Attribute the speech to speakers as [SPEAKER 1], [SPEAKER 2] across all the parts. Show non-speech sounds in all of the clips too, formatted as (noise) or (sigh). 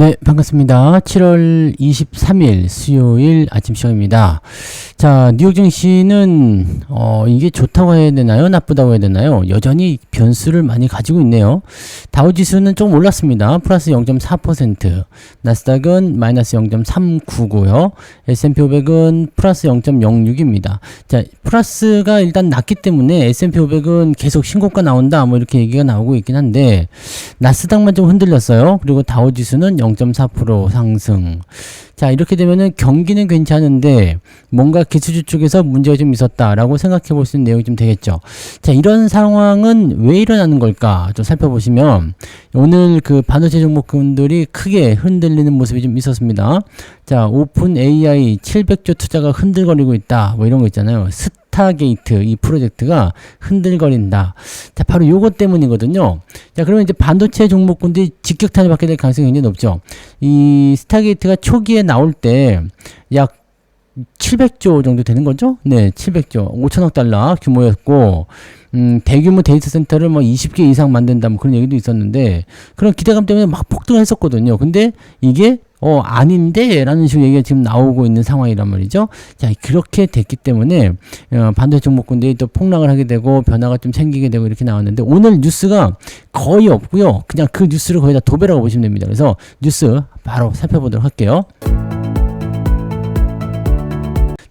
[SPEAKER 1] 네, 반갑습니다. 7월 23일 수요일 아침 시간입니다. 자, 뉴욕 증시는 어, 이게 좋다고 해야 되나요? 나쁘다고 해야 되나요? 여전히 변수를 많이 가지고 있네요. 다우 지수는 좀 올랐습니다. 플러스 0.4%. 나스닥은 마이너스 0.39고요. S&P 500은 플러스 0.06입니다. 자, 플러스가 일단 낮기 때문에 S&P 500은 계속 신고가 나온다. 뭐 이렇게 얘기가 나오고 있긴 한데 나스닥만 좀 흔들렸어요. 그리고 다우 지수는 0.4% 상승. 자, 이렇게 되면은 경기는 괜찮은데 뭔가 기술주 쪽에서 문제가 좀 있었다라고 생각해 볼 수 있는 내용이 좀 되겠죠. 자, 이런 상황은 왜 일어나는 걸까? 좀 살펴보시면 오늘 그 반도체 종목군들이 크게 흔들리는 모습이 좀 있었습니다. 자, 오픈 AI 700조 투자가 흔들거리고 있다. 뭐 이런 거 있잖아요. 게이트 이 프로젝트가 흔들거린다. 자, 바로 요것 때문이거든요. 자, 그러면 이제 반도체 종목군들이 직격탄을 받게 될 가능성이 굉장히 높죠. 이 스타게이트가 초기에 나올 때 약 700조 정도 되는 거죠? 네, 700조. 5천억 달러 규모였고, 음, 대규모 데이터 센터를 뭐 20개 이상 만든다, 뭐 그런 얘기도 있었는데, 그런 기대감 때문에 막 폭등을 했었거든요. 근데 이게 어, 아닌데? 라는 식으로 얘기가 지금 나오고 있는 상황이란 말이죠. 자, 그렇게 됐기 때문에, 어, 반도체 종목군들이 또 폭락을 하게 되고, 변화가 좀 생기게 되고, 이렇게 나왔는데, 오늘 뉴스가 거의 없고요 그냥 그 뉴스를 거의 다 도배라고 보시면 됩니다. 그래서 뉴스 바로 살펴보도록 할게요.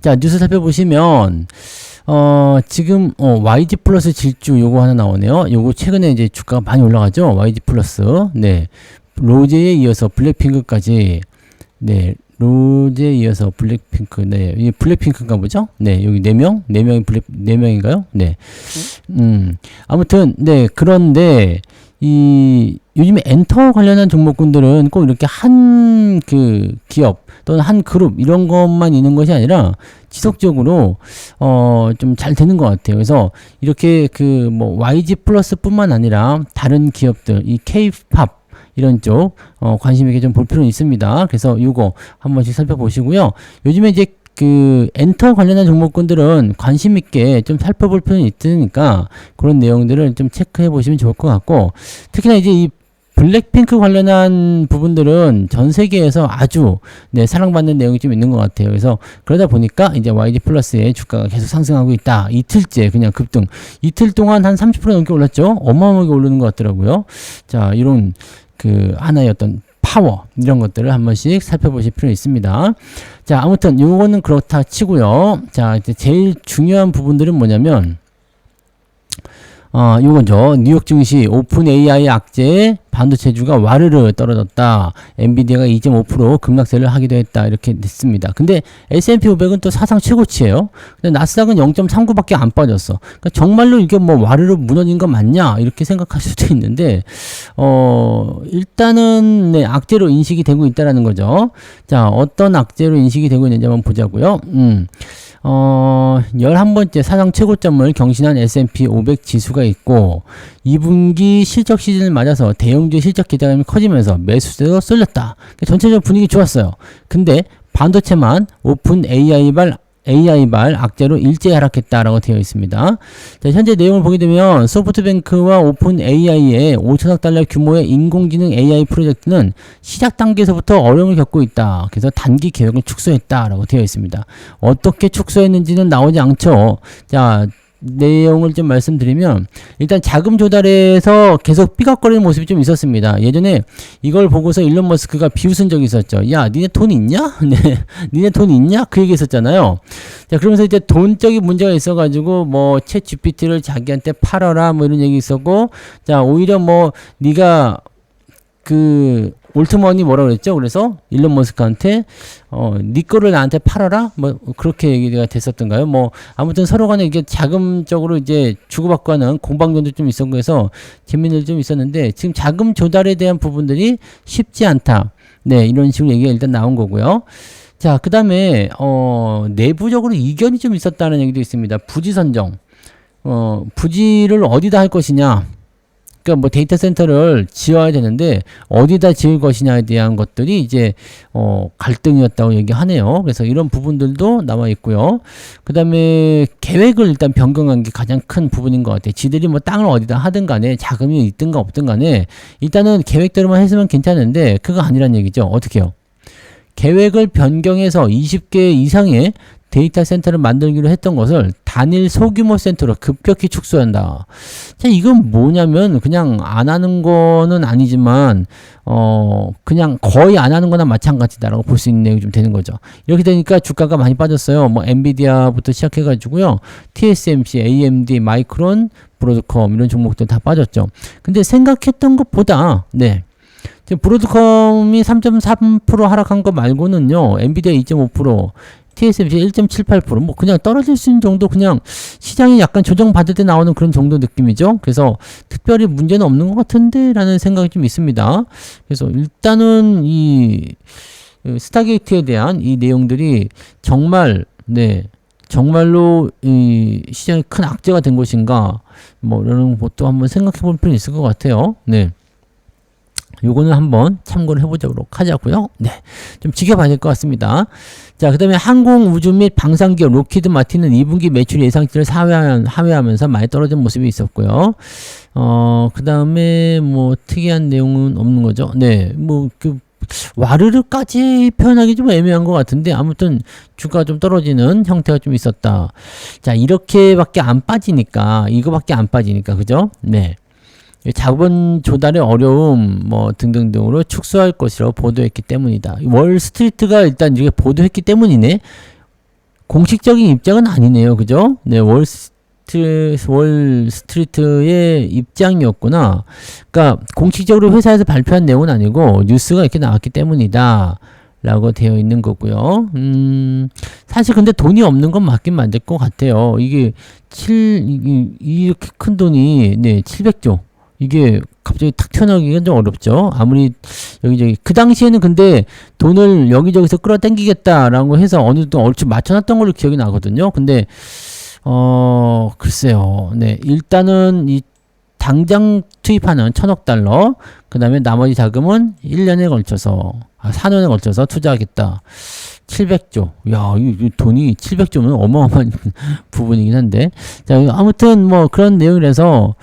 [SPEAKER 1] 자, 뉴스 살펴보시면, 어, 지금, 어, YG 플러스 질주 요거 하나 나오네요. 요거 최근에 이제 주가가 많이 올라가죠. YG 플러스. 네. 로제에 이어서 블랙핑크까지. 네. 로제에 이어서 블랙핑크. 네. 이 블랙핑크인가 보죠? 네. 여기 네 명? 네 명이 블랙, 네 명인가요? 네. 음. 아무튼, 네. 그런데, 이, 요즘에 엔터 관련한 종목군들은 꼭 이렇게 한 그 기업 또는 한 그룹 이런 것만 있는 것이 아니라 지속적으로 어 좀 잘 되는 것 같아요. 그래서 이렇게 그 뭐 YG 플러스뿐만 아니라 다른 기업들 이 K-팝 이런 쪽 어, 관심 있게 좀 볼 필요는 있습니다. 그래서 이거 한 번씩 살펴보시고요. 요즘에 이제 그 엔터 관련한 종목군들은 관심 있게 좀 살펴볼 필요는 있으니까 그런 내용들을 좀 체크해 보시면 좋을 것 같고 특히나 이제 이 블랙핑크 관련한 부분들은 전 세계에서 아주 네, 사랑받는 내용이 좀 있는 것 같아요. 그래서 그러다 보니까 이제 YG 플러스의 주가가 계속 상승하고 있다. 이틀째 그냥 급등. 이틀 동안 한 30% 넘게 올랐죠. 어마어마하게 오르는 것 같더라고요. 자, 이런 그 하나의 어떤 파워 이런 것들을 한 번씩 살펴보실 필요 있습니다. 자, 아무튼 요거는 그렇다 치고요. 자, 이제 제일 중요한 부분들은 뭐냐면 어, 요거죠. 뉴욕 증시 오픈 AI 악재 반도체주가 와르르 떨어졌다. 엔비디아가 2.5% 급락세를 하기도 했다. 이렇게 됐습니다. 근데 S&P 500은 또 사상 최고치예요. 근데 나스닥은 0.39밖에 안 빠졌어. 그러니까 정말로 이게 뭐 와르르 무너진 거 맞냐? 이렇게 생각할 수도 있는데 어, 일단은 네, 악재로 인식이 되고 있다라는 거죠. 자, 어떤 악재로 인식이 되고 있는지 한번 보자고요. 음. 어, 11번째 사상 최고점을 경신한 S&P 500 지수가 있고 2분기 실적 시즌을 맞아서 대형주 실적 기대감이 커지면서 매수세도 쏠렸다. 전체적으로 분위기 좋았어요. 근데 반도체만 오픈 AI발 AI발 악재로 일제 하락했다라고 되어 있습니다. 자, 현재 내용을 보게 되면 소프트뱅크와 오픈 AI의 5천억 달러 규모의 인공지능 AI 프로젝트는 시작 단계에서부터 어려움을 겪고 있다. 그래서 단기 계획을 축소했다라고 되어 있습니다. 어떻게 축소했는지는 나오지 않죠. 자, 내용을 좀 말씀드리면 일단 자금 조달에서 계속 삐걱거리는 모습이 좀 있었습니다. 예전에 이걸 보고서 일론 머스크가 비웃은 적이 있었죠. 야, 니네 돈 있냐? (laughs) 네, 니네 돈 있냐? 그 얘기 했었잖아요. 자, 그러면서 이제 돈적인 문제가 있어가지고 뭐챗 GPT를 자기한테 팔아라 뭐 이런 얘기 있었고, 자 오히려 뭐 네가 그 올트먼이 뭐라 그랬죠? 그래서 일론 머스크한테 어, 네 거를 나한테 팔아라? 뭐 그렇게 얘기가 됐었던가요? 뭐 아무튼 서로 간에 이게 자금적으로 이제 주고받고 하는 공방전도 좀 있었고 해서 재미는 좀 있었는데 지금 자금 조달에 대한 부분들이 쉽지 않다. 네, 이런 식으로 얘기가 일단 나온 거고요. 자, 그 다음에, 어, 내부적으로 이견이 좀 있었다는 얘기도 있습니다. 부지 선정. 어, 부지를 어디다 할 것이냐. 그러니까 뭐 데이터 센터를 지어야 되는데 어디다 지을 것이냐에 대한 것들이 이제 어 갈등이었다고 얘기하네요. 그래서 이런 부분들도 나와 있고요. 그다음에 계획을 일단 변경한 게 가장 큰 부분인 것 같아요. 지들이 뭐 땅을 어디다 하든 간에 자금이 있든가 없든 간에 일단은 계획대로만 했으면 괜찮은데 그거 아니란 얘기죠. 어떻게요? 계획을 변경해서 20개 이상의 데이터 센터를 만들기로 했던 것을 단일 소규모 센터로 급격히 축소한다. 자, 이건 뭐냐면 그냥 안 하는 거는 아니지만 어 그냥 거의 안 하는 거나 마찬가지다라고 볼 수 있는 내용이 좀 되는 거죠. 이렇게 되니까 주가가 많이 빠졌어요. 뭐 엔비디아부터 시작해 가지고요. TSMC, AMD, 마이크론, 브로드컴 이런 종목들 다 빠졌죠. 근데 생각했던 것보다 네. 브로드컴이 3.3% 하락한 거 말고는요. 엔비디아 2.5%, TSMC 1.78%뭐 그냥 떨어질 수 있는 정도 그냥 시장이 약간 조정받을 때 나오는 그런 정도 느낌이죠. 그래서 특별히 문제는 없는 것 같은데 라는 생각이 좀 있습니다. 그래서 일단은 이 스타게이트에 대한 이 내용들이 정말 네 정말로 이 시장에 큰 악재가 된 것인가 뭐 이런 것도 한번 생각해 볼 필요 있을 것 같아요. 네. 요거는 한번 참고를 해보도록 하자고요. 네, 좀 지켜봐야 될 것 같습니다. 자, 그 다음에 항공 우주 및 방산기업 로키드 마틴은 2분기 매출 예상치를 하회하면서 많이 떨어진 모습이 있었고요. 어, 그 다음에 뭐 특이한 내용은 없는 거죠. 네, 뭐 그 와르르까지 표현하기 좀 애매한 것 같은데 아무튼 주가 좀 떨어지는 형태가 좀 있었다. 자, 이렇게밖에 안 빠지니까 이거밖에 안 빠지니까 그죠? 네. 자본 조달의 어려움 뭐 등등등으로 축소할 것이라고 보도했기 때문이다. 월 스트리트가 일단 이게 보도했기 때문이네. 공식적인 입장은 아니네요. 그죠? 네, 월 스트, 월 스트리트의 입장이었구나. 그러니까 공식적으로 회사에서 발표한 내용은 아니고 뉴스가 이렇게 나왔기 때문이다. 라고 되어 있는 거고요. 음, 사실 근데 돈이 없는 건 맞긴 맞을 것 같아요. 이게 7, 이, 이렇게 큰 돈이, 네, 700조. 이게 갑자기 탁 튀어나오기가 좀 어렵죠. 아무리 여기저기 그 당시에는 근데 돈을 여기저기서 끌어당기겠다라고 해서 어느 정도 얼추 맞춰놨던 걸로 기억이 나거든요. 근데 어 글쎄요. 네 일단은 이 당장 투입하는 천억 달러 그 다음에 나머지 자금은 1년에 걸쳐서 아 4년에 걸쳐서 투자하겠다. 700조. 야, 이 돈이 700조면 어마어마한 (laughs) 부분이긴 한데. 자, 아무튼 뭐 그런 내용이라서,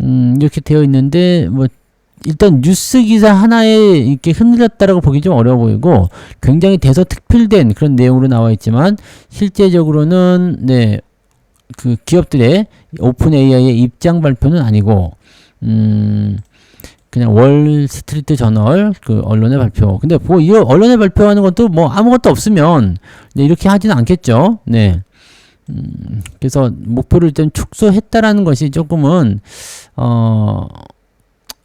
[SPEAKER 1] 음, 이렇게 되어 있는데, 뭐, 일단 뉴스 기사 하나에 이렇게 흔들렸다라고 보기 좀 어려워 보이고, 굉장히 대서특필된 그런 내용으로 나와 있지만, 실제적으로는, 네, 그 기업들의 오픈 AI의 입장 발표는 아니고, 음, 그냥 월 스트리트 저널 그 언론의 발표. 근데 뭐이 언론의 발표하는 것도 뭐 아무것도 없으면 네, 이렇게 하지는 않겠죠. 네. 음, 그래서 목표를 좀 축소했다라는 것이 조금은 어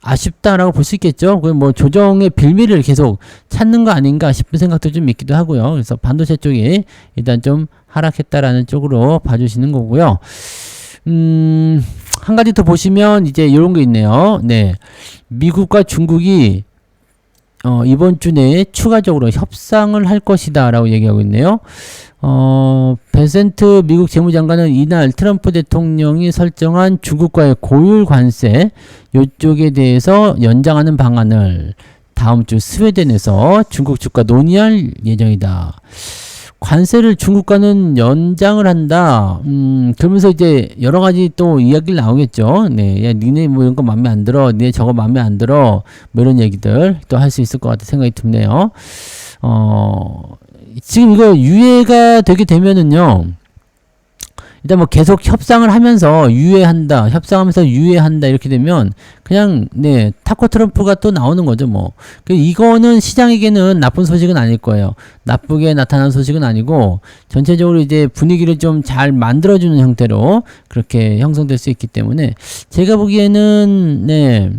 [SPEAKER 1] 아쉽다라고 볼 수 있겠죠. 그뭐 조정의 빌미를 계속 찾는 거 아닌가 싶은 생각도 좀 있기도 하고요. 그래서 반도체 쪽이 일단 좀 하락했다라는 쪽으로 봐주시는 거고요. 음, 한 가지 더 보시면 이제 이런 게 있네요. 네. 미국과 중국이 어, 이번 주 내에 추가적으로 협상을 할 것이다 라고 얘기하고 있네요. 어, 베센트 미국 재무장관은 이날 트럼프 대통령이 설정한 중국과의 고율 관세 요쪽에 대해서 연장하는 방안을 다음 주 스웨덴에서 중국 측과 논의할 예정이다. 관세를 중국과는 연장을 한다. 음, 그러면서 이제 여러 가지 또 이야기를 나오겠죠. 네. 야, 니네 뭐 이런 거 마음에 안 들어. 니네 저거 마음에 안 들어. 뭐 이런 얘기들 또 할 수 있을 것 같은 생각이 듭네요. 어, 지금 이거 유예가 되게 되면은요. 일단 뭐 계속 협상을 하면서 유예한다, 협상하면서 유예한다 이렇게 되면 그냥 네 타코 트럼프가 또 나오는 거죠 뭐. 그 이거는 시장에게는 나쁜 소식은 아닐 거예요. 나쁘게 나타난 소식은 아니고 전체적으로 이제 분위기를 좀 잘 만들어주는 형태로 그렇게 형성될 수 있기 때문에 제가 보기에는 네.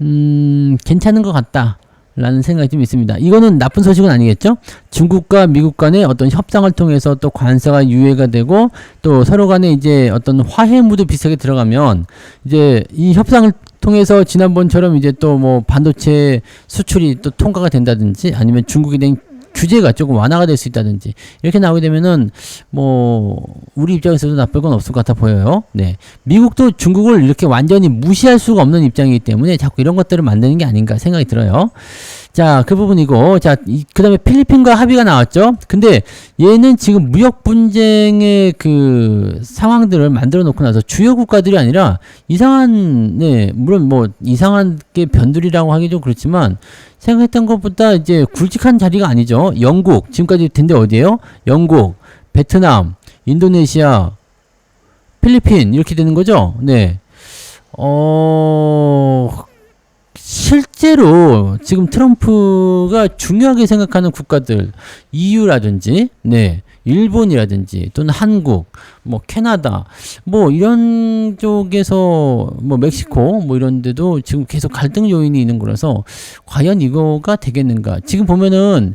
[SPEAKER 1] 음, 괜찮은 것 같다. 라는 생각이 좀 있습니다. 이거는 나쁜 소식은 아니겠죠? 중국과 미국 간의 어떤 협상을 통해서 또 관세가 유예가 되고 또 서로 간에 이제 어떤 화해 무드 비슷하게 들어가면 이제 이 협상을 통해서 지난번처럼 이제 또 뭐 반도체 수출이 또 통과가 된다든지 아니면 중국에 대한 규제가 조금 완화가 될 수 있다든지 이렇게 나오게 되면은 뭐 우리 입장에서도 나쁠 건 없을 것 같아 보여요. 네, 미국도 중국을 이렇게 완전히 무시할 수가 없는 입장이기 때문에 자꾸 이런 것들을 만드는 게 아닌가 생각이 들어요. 자, 그 부분이고, 자, 그 다음에 필리핀과 합의가 나왔죠? 근데 얘는 지금 무역 분쟁의 그 상황들을 만들어 놓고 나서 주요 국가들이 아니라 이상한, 네, 물론 뭐 이상한 게 변들이라고 하기 좀 그렇지만 생각했던 것보다 이제 굵직한 자리가 아니죠. 영국, 지금까지 된 데 어디에요? 영국, 베트남, 인도네시아, 필리핀, 이렇게 되는 거죠? 네. 어, 실제로 지금 트럼프가 중요하게 생각하는 국가들 EU라든지 네 일본이라든지 또는 한국 뭐 캐나다 뭐 이런 쪽에서 뭐 멕시코 뭐 이런 데도 지금 계속 갈등 요인이 있는 거라서 과연 이거가 되겠는가? 지금 보면은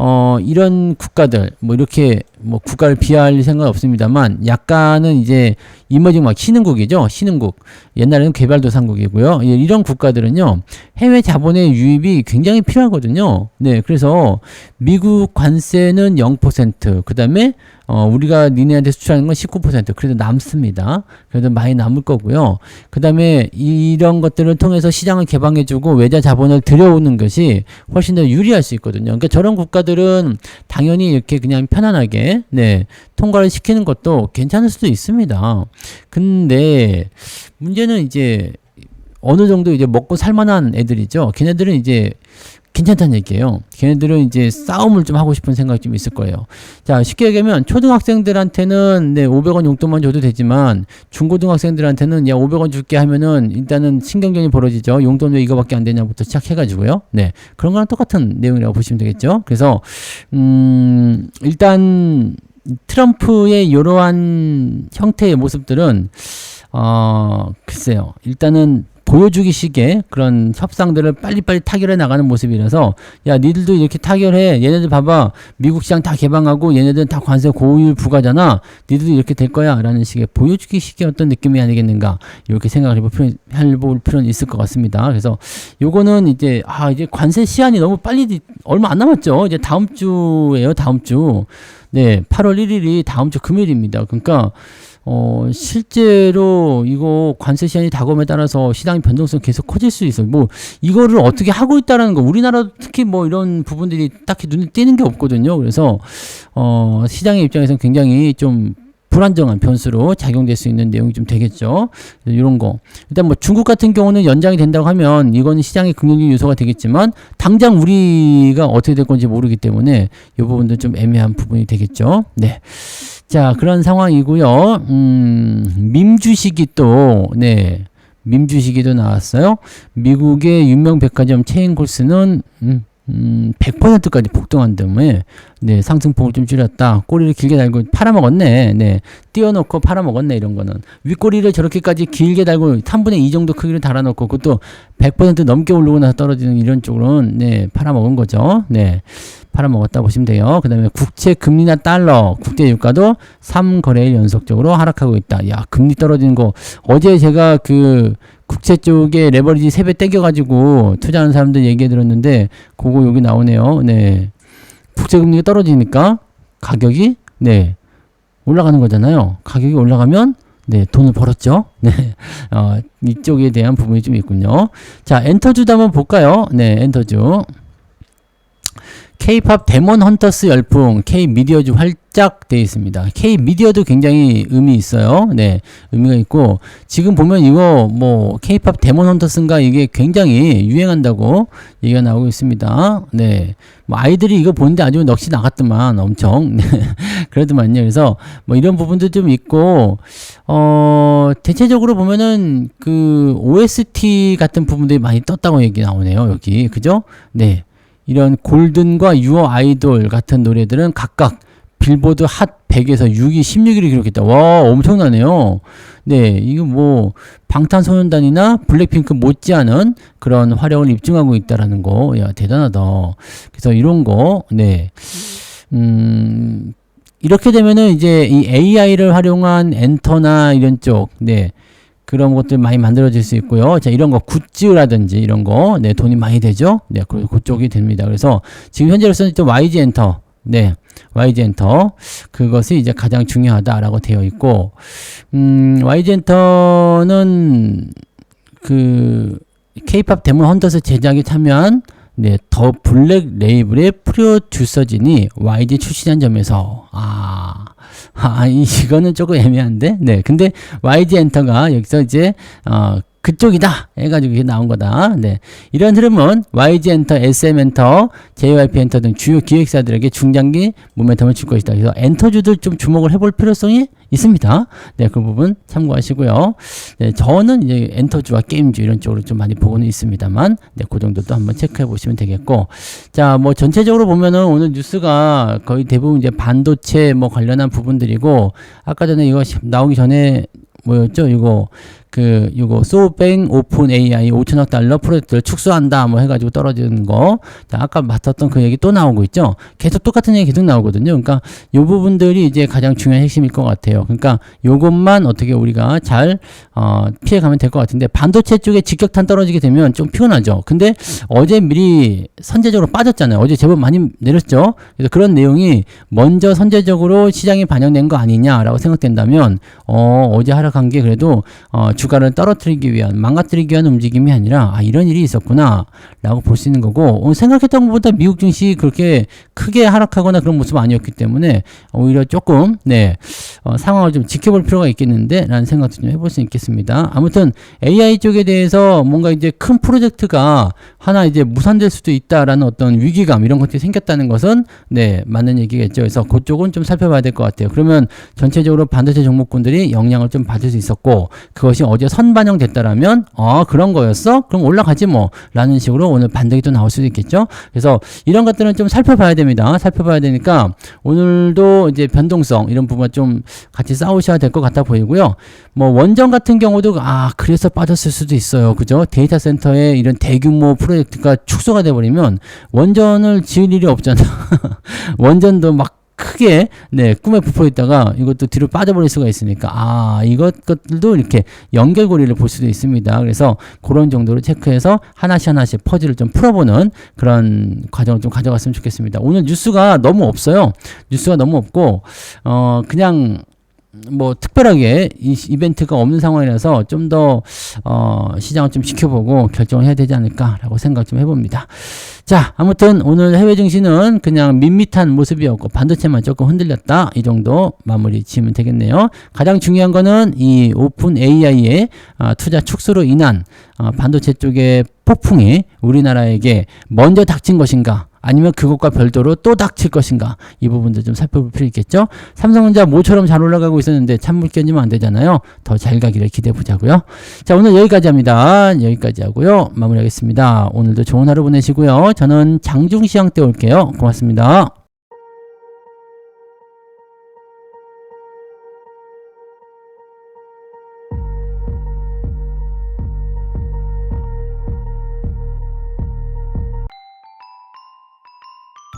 [SPEAKER 1] 어, 이런 국가들, 뭐, 이렇게, 뭐, 국가를 비하할 생각 은 없습니다만, 약간은 이제, 이머징 막 신흥국이죠. 신흥국. 옛날에는 개발도상국이고요. 예, 이런 국가들은요, 해외 자본의 유입이 굉장히 필요하거든요. 네, 그래서, 미국 관세는 0%, 그 다음에, 어, 우리가 니네한테 수출하는 건 19% 그래도 남습니다. 그래도 많이 남을 거고요. 그 다음에 이런 것들을 통해서 시장을 개방해주고 외자 자본을 들여오는 것이 훨씬 더 유리할 수 있거든요. 그러니까 저런 국가들은 당연히 이렇게 그냥 편안하게 네 통과를 시키는 것도 괜찮을 수도 있습니다. 근데 문제는 이제 어느 정도 이제 먹고 살만한 애들이죠. 걔네들은 이제 괜찮다는 얘기예요. 걔네들은 이제 싸움을 좀 하고 싶은 생각이 좀 있을 거예요. 자, 쉽게 얘기하면 초등학생들한테는 네, 500원 용돈만 줘도 되지만 중고등학생들한테는 야, 500원 줄게 하면은 일단은 신경전이 벌어지죠. 용돈 왜 이거밖에 안 되냐부터 시작해가지고요. 네. 그런 거랑 똑같은 내용이라고 보시면 되겠죠. 그래서, 음, 일단 트럼프의 이러한 형태의 모습들은 어, 글쎄요. 일단은 보여주기식의 그런 협상들을 빨리빨리 타결해 나가는 모습이라서 야 니들도 이렇게 타결해. 얘네들 봐봐. 미국 시장 다 개방하고 얘네들은 다 관세 고율 부과잖아. 니들도 이렇게 될 거야. 라는 식의 보여주기식의 어떤 느낌이 아니겠는가. 이렇게 생각을 해볼 필요 해볼 필요는 있을 것 같습니다. 그래서 요거는 이제 아 이제 관세 시한이 너무 빨리 얼마 안 남았죠. 이제 다음 주에요 다음 주. 네, 8월 1일이 다음 주 금요일입니다. 그러니까 어, 실제로 이거 관세 시한이 다가옴에 따라서 시장의 변동성 계속 커질 수 있어요. 뭐 이거를 어떻게 하고 있다라는 거 우리나라 특히 뭐 이런 부분들이 딱히 눈에 띄는 게 없거든요. 그래서 어, 시장의 입장에서는 굉장히 좀 불안정한 변수로 작용될 수 있는 내용이 좀 되겠죠. 이런 거. 일단 뭐 중국 같은 경우는 연장이 된다고 하면 이건 시장의 긍정적 요소가 되겠지만 당장 우리가 어떻게 될 건지 모르기 때문에 이 부분도 좀 애매한 부분이 되겠죠. 네. 자, 그런 상황이고요. 음, 밈주식이 또, 네. 밈주식이도 나왔어요. 미국의 유명 백화점 체인 콜스는, 음, 음, 100%까지 폭등한 다음에, 네, 상승폭을 좀 줄였다. 꼬리를 길게 달고 팔아먹었네. 네, 띄워놓고 팔아먹었네, 이런 거는. 윗꼬리를 저렇게까지 길게 달고 3분의 2 정도 크기를 달아놓고, 그것도 100% 넘게 오르고 나서 떨어지는 이런 쪽으로는, 네, 팔아먹은 거죠. 네. 팔아먹었다 보시면 돼요. 그 다음에 국채 금리나 달러, 국제 유가도 3거래일 연속적으로 하락하고 있다. 야, 금리 떨어지는 거. 어제 제가 그 국채 쪽에 레버리지 3배 땡겨가지고 투자하는 사람들 얘기해 들었는데, 그거 여기 나오네요. 네. 국채 금리가 떨어지니까 가격이, 네. 올라가는 거잖아요. 가격이 올라가면 네, 돈을 벌었죠. (laughs) 네, 어, 이쪽에 대한 부분이 좀 있군요. 자, 엔터주도 한번 볼까요? 네, 엔터주. K-팝 데몬 헌터스 열풍, K-미디어주 활짝 되어 있습니다. K-미디어도 굉장히 의미 있어요. 네, 의미가 있고, 지금 보면 이거 뭐, K-팝 데몬 헌터스인가 이게 굉장히 유행한다고 얘기가 나오고 있습니다. 네, 뭐, 아이들이 이거 보는데 아주 넋이 나갔더만, 엄청. (laughs) 네, 그래도만요. 그래서 뭐 이런 부분도 좀 있고, 어, 대체적으로 보면은 그 OST 같은 부분들이 많이 떴다고 얘기 나오네요. 여기. 그죠? 네. 이런 골든과 유어 아이돌 같은 노래들은 각각 빌보드 핫 100에서 6위, 16위를 기록했다. 와, 엄청나네요. 네, 이거 뭐 방탄소년단이나 블랙핑크 못지않은 그런 활약을 입증하고 있다라는 거, 야 대단하다. 그래서 이런 거, 네, 음 이렇게 되면은 이제 이 AI를 활용한 엔터나 이런 쪽, 네, 그런 것들 많이 만들어질 수 있고요. 자, 이런 거 굿즈라든지 이런 거, 네, 돈이 많이 되죠. 네, 그 그쪽이 됩니다. 그래서 지금 현재로서는 또 YG 엔터, 네, YG 엔터 그것이 이제 가장 중요하다라고 되어 있고, 음, YG 엔터는 그 K-팝 데몬 헌터스 제작에 참여한 네, 더 블랙 레이블의 프로듀서진이 YG 출신한 점에서 아, 아 이- 이거는 조금 애매한데, 네, 근데 YG 엔터가 여기서 이제 어 그쪽이다 해가지고 이게 나온 거다. 네, 이런 흐름은 YG 엔터, SM 엔터, JYP 엔터 등 주요 기획사들에게 중장기 모멘텀을 줄 것이다. 그래서 엔터주들 좀 주목을 해볼 필요성이 있습니다. 네, 그 부분 참고하시고요. 네, 저는 이제 엔터주와 게임주 이런 쪽으로 좀 많이 보고는 있습니다만, 네, 그 정도도 한번 체크해 보시면 되겠고, 자, 뭐 전체적으로 보면은 오늘 뉴스가 거의 대부분 이제 반도체 뭐 관련한 부분들이고, 아까 전에 이거 시- 나오기 전에 뭐였죠? 이거 그 이거 소뱅 오픈 AI 5천억 달러 프로젝트를 축소한다 뭐 해가지고 떨어지는 거. 자, 아까 맡았던 그 얘기 또 나오고 있죠. 계속 똑같은 얘기 계속 나오거든요. 그러니까 요 부분들이 이제 가장 중요한 핵심일 것 같아요. 그러니까 요것만 어떻게 우리가 잘 어, 피해가면 될 것 같은데 반도체 쪽에 직격탄 떨어지게 되면 좀 피곤하죠. 근데 어제 미리 선제적으로 빠졌잖아요. 어제 제법 많이 내렸죠. 그래서 그런 내용이 먼저 선제적으로 시장에 반영된 거 아니냐라고 생각된다면 어, 어제 하락한 게 그래도 어, 주가를 떨어뜨리기 위한 망가뜨리기 위한 움직임이 아니라 아, 이런 일이 있었구나 라고 볼 수 있는 거고 어, 생각했던 것보다 미국 증시 그렇게 크게 하락하거나 그런 모습 아니었기 때문에 오히려 조금 네 어, 상황을 좀 지켜볼 필요가 있겠는데 라는 생각도 좀 해볼 수 있겠습니다. 아무튼 AI 쪽에 대해서 뭔가 이제 큰 프로젝트가 하나 이제 무산될 수도 있다라는 어떤 위기감 이런 것들이 생겼다는 것은 네 맞는 얘기겠죠. 그래서 그쪽은 좀 살펴봐야 될 것 같아요. 그러면 전체적으로 반도체 종목군들이 영향을 좀 받을 수 있었고 그것이 어제 선 반영됐다라면 어 그런 거였어? 그럼 올라가지 뭐 라는 식으로 오늘 반등이 또 나올 수도 있겠죠. 그래서 이런 것들은 좀 살펴봐야 됩니다. 살펴봐야 되니까 오늘도 이제 변동성 이런 부분 좀 같이 싸우셔야 될 것 같아 보이고요. 뭐 원전 같은 경우도 아 그래서 빠졌을 수도 있어요. 그죠? 데이터 센터에 이런 대규모 프로젝트가 축소가 돼 버리면 원전을 지을 일이 없잖아. (laughs) 원전도 막 크게 네 꿈에 부풀어 있다가 이것도 뒤로 빠져버릴 수가 있으니까 아 이것 것들도 이렇게 연결고리를 볼 수도 있습니다. 그래서 그런 정도로 체크해서 하나씩 하나씩 퍼즐을 좀 풀어보는 그런 과정을 좀 가져갔으면 좋겠습니다. 오늘 뉴스가 너무 없어요. 뉴스가 너무 없고 어 그냥 뭐 특별하게 이 이벤트가 없는 상황이라서 좀 더 어, 시장을 좀 지켜보고 결정을 해야 되지 않을까라고 생각 좀 해봅니다. 자, 아무튼 오늘 해외 증시는 그냥 밋밋한 모습이었고 반도체만 조금 흔들렸다 이 정도 마무리 지으면 되겠네요. 가장 중요한 거는 이 오픈 AI의 아, 투자 축소로 인한 아, 반도체 쪽의 폭풍이 우리나라에게 먼저 닥친 것인가? 아니면 그것과 별도로 또 닥칠 것인가 이 부분도 좀 살펴볼 필요 있겠죠? 삼성전자 모처럼 잘 올라가고 있었는데 찬물 끼얹으면 안 되잖아요. 더 잘 가기를 기대해 보자고요. 자 오늘 여기까지 합니다. 여기까지 하고요. 마무리하겠습니다. 오늘도 좋은 하루 보내시고요. 저는 장중시장 때 올게요. 고맙습니다